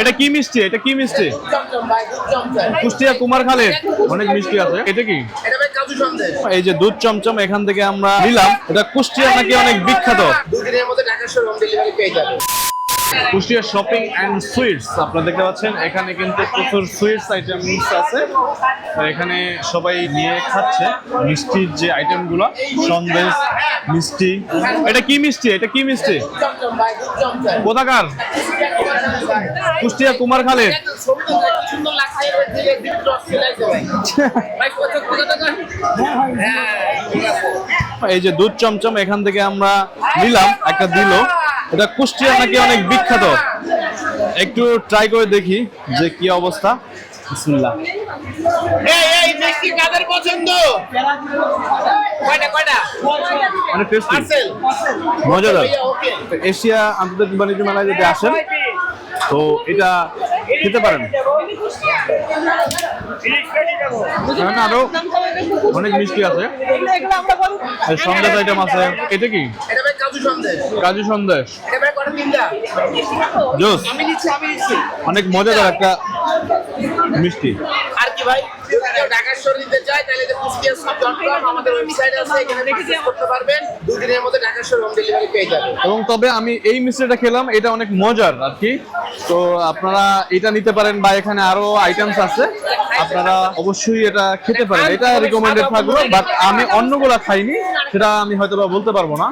এটা কি মিষ্টি? এটা কি মিষ্টি? কুষ্টিয়া কুমার খালের। অনেক মিষ্টি আছে। এটা কি? এই যে দুধ চমচম এখান থেকে আমরা নিলাম। এটা কুষ্টিয়া নাকি অনেক বিখ্যাত? দুদিনের মধ্যে ঢাকা শহর হোম ডেলিভারি পেয়ে যাবে কুষ্টিয়া শপিং অ্যান্ড সুইটস আপনারা দেখতে পাচ্ছেন। এখানে কিন্তু প্রচুর সুইটস আইটেম আছে। তো এখানে সবাই নিয়ে খাচ্ছে মিষ্টির যে আইটেমগুলো, সন্দেশ, মিষ্টি। এটা কি মিষ্টি? এটা কি মিষ্টি? কোথাকার? কুষ্টিয়া কুমার খালের আছে এই যে দুধ চমচম এখান থেকে আমরা নিলাম, একটা দিল। এটা কুষ্টিয়া নাকি অনেক বিখ্যাত? একটু ট্রাই করে দেখি যে কি অবস্থা। বিসমিল্লাহ। এই এই মিষ্টি কাদের পছন্দ? কয়টা কয়টা? অনেক টেস্টি মজাদার। এশিয়া আন্তর্জাতিক বাণিজ্য মেলায় যদি আসেন তো এটা খেতে পারেন। এখানে আরও অনেক মিষ্টি আছে। এই আইটেম আছে। এটা কি? কাজু সন্দেশ। জোস। অনেক মজাদার একটা মিষ্টি। আর কি ভাই? যদি শহর নিতে চায় তাহলে কুষ্টিয়া সব ডট আমাদের ওয়েবসাইট আছে এখানে পারচেজ করতে পারবেন। দুদিনের মধ্যে ঢাকা শহর হোম ডেলিভারি পেয়ে যাবেন। এবং তবে আমি এই মিষ্টিটা খেলাম এটা অনেক মজার আর কি। তো আপনারা এটা নিতে পারেন বা এখানে আরও আইটেমস আছে আপনারা অবশ্যই এটা খেতে পারেন। এটা রিকমেন্ডেড থাকল বাট আমি অন্যগুলা খাইনি সেটা আমি হয়তো বা বলতে পারব না।